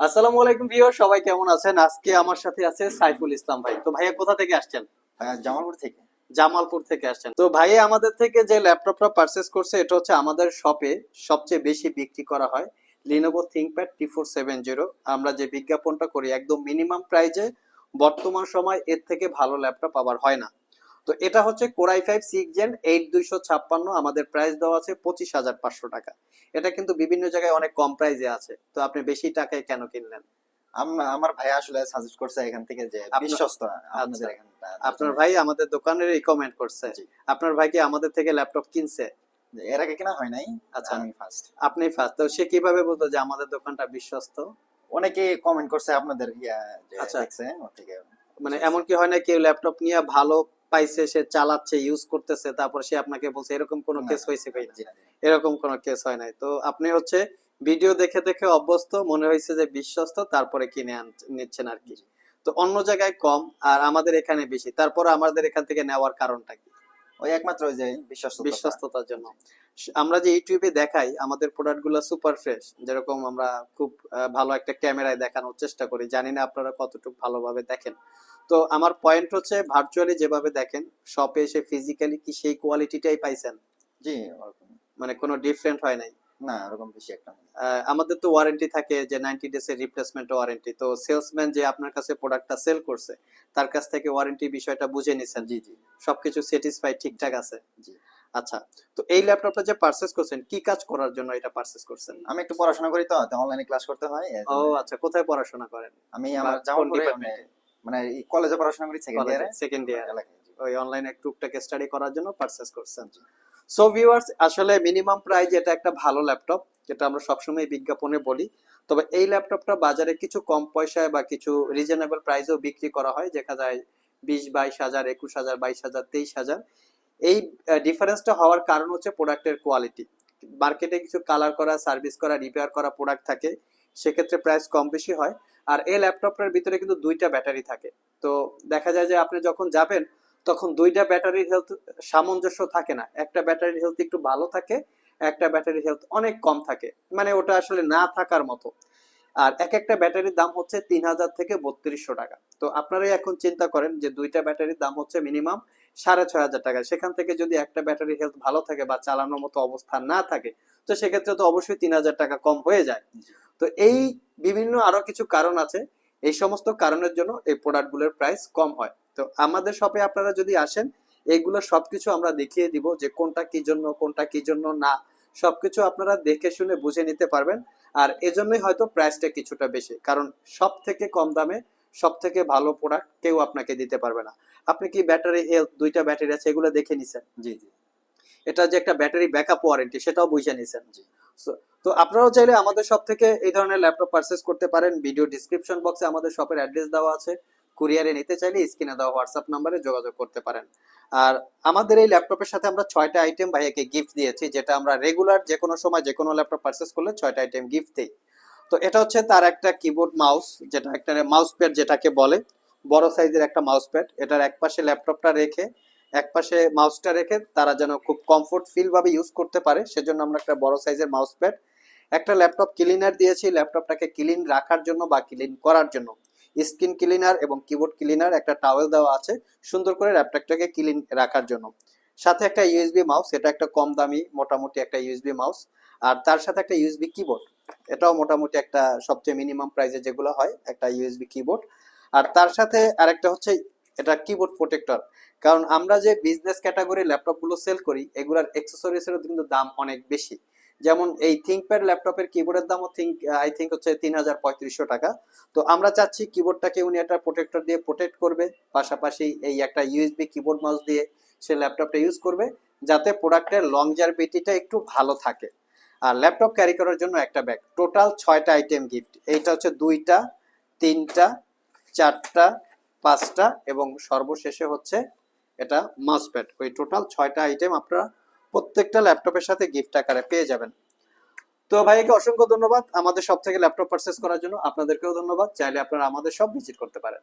আসসালামু আলাইকুম ভিউয়ার সবাই কেমন আছেন? আজকে আমার সাথে আছে সাইফুল ইসলাম ভাই। তো ভাইয়া কোথা থেকে আসছেন? জামালপুর থেকে। জামালপুর থেকে আসছেন। তো ভাইয়া আমাদের থেকে যে ল্যাপটপটা পারচেস করছে এটা হচ্ছে আমাদের শপে সবচেয়ে বেশি বিক্রি করা হয় Lenovo ThinkPad T four seven zero আমরা যে বিজ্ঞাপনটা করি একদম মিনিমাম প্রাইজে বর্তমান সময় এর থেকে ভালো ল্যাপটপ আবার হয় না। তো এটা হচ্ছে core i five six gen eight দুইশো ছাপ্পান্ন আমাদের প্রাইস দেওয়া আছে পঁচিশ হাজার পাঁচশো টাকা। এটা কিন্তু বিভিন্ন জায়গায় অনেক কম প্রাইজে আছে। তো আপনি বেশি টাকায় কেন কিনলেন? আমার ভাই আসলে সাজেস্ট করছে এখান থেকে যে বিশ্বস্ত আচ্ছা। আপনার ভাই আমাদের দোকানের রিকমেন্ড করছে। আপনার ভাই কি আমাদের থেকে ল্যাপটপ কিনছে? এর আগে কিনা হয় নাই আচ্ছা। আমি ফার্স্ট আপনি ফার্স্ট তো সে কীভাবে বলতো যে আমাদের দোকানটা বিশ্বস্ত? অনেকে কমেন্ট করছে আপনাদের ইয়া আচ্ছা। মানে এমন কি হয় না কেউ ল্যাপটপ নিয়ে ভালো পাইছে সে চালাচ্ছে ইউজ করতেছে তারপর সে আপনাকে বলছে এরকম কোনো কেস হয়েছে ভাই। এরকম কোনো কেস হয় নাই। তো আপনি হচ্ছে ভিডিও দেখে দেখে অভ্যস্ত মনে হয়েছে যে বিশ্বস্ত তারপরে কিনে নিচ্ছেন আর কি। তো অন্য জায়গায় কম আর আমাদের এখানে বেশি। তারপর আমাদের এখান থেকে নেওয়ার কারণটা কি ওই একমাত্র ওই যে বিশ্বস্ততার জন্য। আমরা যে ইউটিউবে দেখাই আমাদের প্রোডাক্টগুলো সুপার ফ্রেশ যেরকম আমরা খুব ভালো একটা ক্যামেরায় দেখানোর চেষ্টা করি। জানি না আপনারা কতটুকু ভালোভাবে দেখেন। তো আমার পয়েন্ট হচ্ছে ভার্চুয়ালি যেভাবে দেখেন শপে এসে ফিজিক্যালি কি সেই কোয়ালিটিটাই পাইছেন? জি মানে কোনো ডিফারেন্ট হয় নাই। না ওরকম বেশি একটা আমাদের তো ওয়ারেন্টি থাকে যে নাইনটি ডেজ এর রিপ্লেসমেন্ট ওয়ারেন্টি তো সেলসম্যান যে আপনার কাছে প্রোডাক্টটা সেল করছে তার কাছ থেকে ওয়ারেন্টি বিষয়টা বুঝে নিছেন। জি জি। সবকিছু স্যাটিসফাই ঠিকঠাক আছে? জি। আচ্ছা তো এই ল্যাপটপটা যে পারচেজ করছেন কি কাজ করার জন্য এটা পারচেজ করছেন? আমি একটু পড়াশোনা করি তো অনলাইনে ক্লাস করতে হয় ও আচ্ছা কোথায় পড়াশোনা করেন? আমি আমার কোন মানে- মানে কলেজে পড়াশোনা করি সেকেন্ড ইয়ারে সেকেন্ড ইয়ার ওই অনলাইনে টুকটাক স্টাডি করার জন্য পারচেজ করছেন। সো ভিউয়ার্স আসলে মিনিমাম প্রাইস এটা একটা ভালো ল্যাপটপ যেটা আমরা সবসময় বিজ্ঞাপনে বলি। তবে এই ল্যাপটপটা বাজারে কিছু কম পয়সায় বা কিছু রিজনেবল প্রাইসেও বিক্রি করা হয়। দেখা যায় বিশ, বাইশ হাজার, একুশ হাজার, বাইশ হাজার, তেইশ হাজার। এই ডিফারেন্সটা হওয়ার কারণ হচ্ছে প্রোডাক্টের কোয়ালিটি মার্কেটে কিছু কালার করা সার্ভিস করা রিপেয়ার করা প্রোডাক্ট থাকে, সেক্ষেত্রে প্রাইস কম বেশি হয়। আর এই ল্যাপটপটার ভিতরে কিন্তু দুইটা ব্যাটারি থাকে। তো দেখা যায় যে আপনি যখন যাবেন তখন দুইটা ব্যাটারির হেলথ সামঞ্জস্য থাকে না। একটা ব্যাটারির হেলথ একটু ভালো থাকে, একটা ব্যাটারির হেলথ অনেক কম থাকে। মানে ওটা আসলে না থাকার মতো। আর এক একটা ব্যাটারির দাম হচ্ছে তিন হাজার থেকে বত্রিশশো টাকা। তো আপনারাই এখন চিন্তা করেন যে দুইটা ব্যাটারির দাম হচ্ছে মিনিমাম সাড়ে ছয় হাজার টাকা। সেখান থেকে যদি একটা ব্যাটারির হেলথ ভালো থাকে বা চালানোর মতো অবস্থা না থাকে, তো সেক্ষেত্রে তো অবশ্যই তিন হাজার টাকা কম হয়ে যায়। তো এই বিভিন্ন আরও কিছু কারণ আছে। এই সমস্ত কারণের জন্য এই প্রোডাক্টগুলোর প্রাইস কম হয়। তো আমাদের শপে আপনারা যদি আসেন এইগুলো সবকিছু আমরা দেখিয়ে দিব যে কোনটা কি জন্য কোনটা কি জন্য না। সবকিছু আপনারা দেখে শুনে বুঝে নিতে পারবেন। আর এজন্যই হয়তো প্রাইসটা কিছুটা বেশি। কারণ সব থেকে কম দামে সব থেকে ভালো প্রোডাক্ট কেউ আপনাকে দিতে পারবে না। আপনি কি ব্যাটারি হেলথ দুইটা ব্যাটারি আছে এগুলো দেখে নিছেন? জি জি। এটা যে একটা ব্যাটারি ব্যাকআপ ওয়ারেন্টি সেটাও বুঝে নিছেন। জি। তো আপনারাও চাইলে আমাদের শপ থেকে এই ধরনের ল্যাপটপ পারচেস করতে পারেন। ভিডিও ডিসক্রিপশন বক্সে আমাদের শপের অ্যাড্রেস দেওয়া আছে। কুরিয়ারে নিতে চাইলে স্ক্রিনে দেওয়া হোয়াটসঅ্যাপ নাম্বারে যোগাযোগ করতে পারেন। আর আমাদের এই ল্যাপটপের সাথে আমরা ছয়টা আইটেম ভাইয়াকে গিফট দিয়েছি, যেটা আমরা রেগুলার যে কোনো সময় যে কোনো ল্যাপটপ পারচেস করলে ছয়টা আইটেম গিফট দিই। তো এটা হচ্ছে তার একটা কিবোর্ড মাউস যেটা একটা মাউস প্যাড যেটাকে বলে, বড় সাইজের একটা মাউস প্যাড এটার এক পাশে ল্যাপটপটা রেখে এক পাশে মাউসটা রেখে তারা যেন খুব কমফোর্ট ফিল ভাবে ইউজ করতে পারে, সেজন্য আমরা একটা বড় সাইজের মাউস প্যাড একটা ল্যাপটপ ক্লিনার দিয়েছি। ল্যাপটপটাকে ক্লিন রাখার জন্য বা ক্লিন করার জন্য। স্ক্রিন ক্লিনার এবং কিবোর্ড ক্লিনার একটা টাওয়েল দেওয়া আছে। সুন্দর করে ল্যাপটপটাকে ক্লিন রাখার জন্য। সাথে একটা ইউএসবি মাউস এটা একটা কম দামি, মোটামুটি একটা ইউএসবি মাউস আর তার সাথে একটা ইউএসবি কিবোর্ড এটাও মোটামুটি একটা সবচেয়ে মিনিমাম প্রাইসে যেগুলো হয়, একটা ইউএসবি কিবোর্ড আর তার সাথে আরেকটা হচ্ছে, এটা কিবোর্ড প্রোটেক্টর কারণ আমরা যে বিজনেস ক্যাটাগরি ল্যাপটপগুলো সেল করি, এগুলার অ্যাক্সেসরিজেরও কিন্তু দাম অনেক বেশি। যেমন এই থিঙ্কপ্যাড ল্যাপটপের কিবোর্ডের দামও থিঙ্ক আই থিঙ্ক হচ্ছে তিন হাজার পঁয়ত্রিশশো টাকা। তো আমরা চাচ্ছি কিবোর্ডটাকে উনি একটা প্রোটেক্টর দিয়ে প্রোটেক্ট করবে, পাশাপাশি এই একটা ইউএসবি কিবোর্ড মাউস দিয়ে সে ল্যাপটপটা ইউজ করবে, যাতে প্রোডাক্টের লংজারবিলিটিটা একটু ভালো থাকে। আর ল্যাপটপ ক্যারি করার জন্য একটা ব্যাগ টোটাল ছয়টা আইটেম গিফট এইটা হচ্ছে দুইটা, তিনটা, চারটা, পাঁচটা এবং সর্বশেষে হচ্ছে এটা মাউসপ্যাড ওই টোটাল ছয়টা আইটেম আপনারা প্রত্যেকটা ল্যাপটপের সাথে গিফট আকারে পেয়ে যাবেন। তো ভাইকে অসংখ্য ধন্যবাদ। আমাদের সব থেকে ল্যাপটপ পারচেস করার জন্য আপনাদেরকেও ধন্যবাদ। চাইলে আপনারা আমাদের সব ভিজিট করতে পারেন।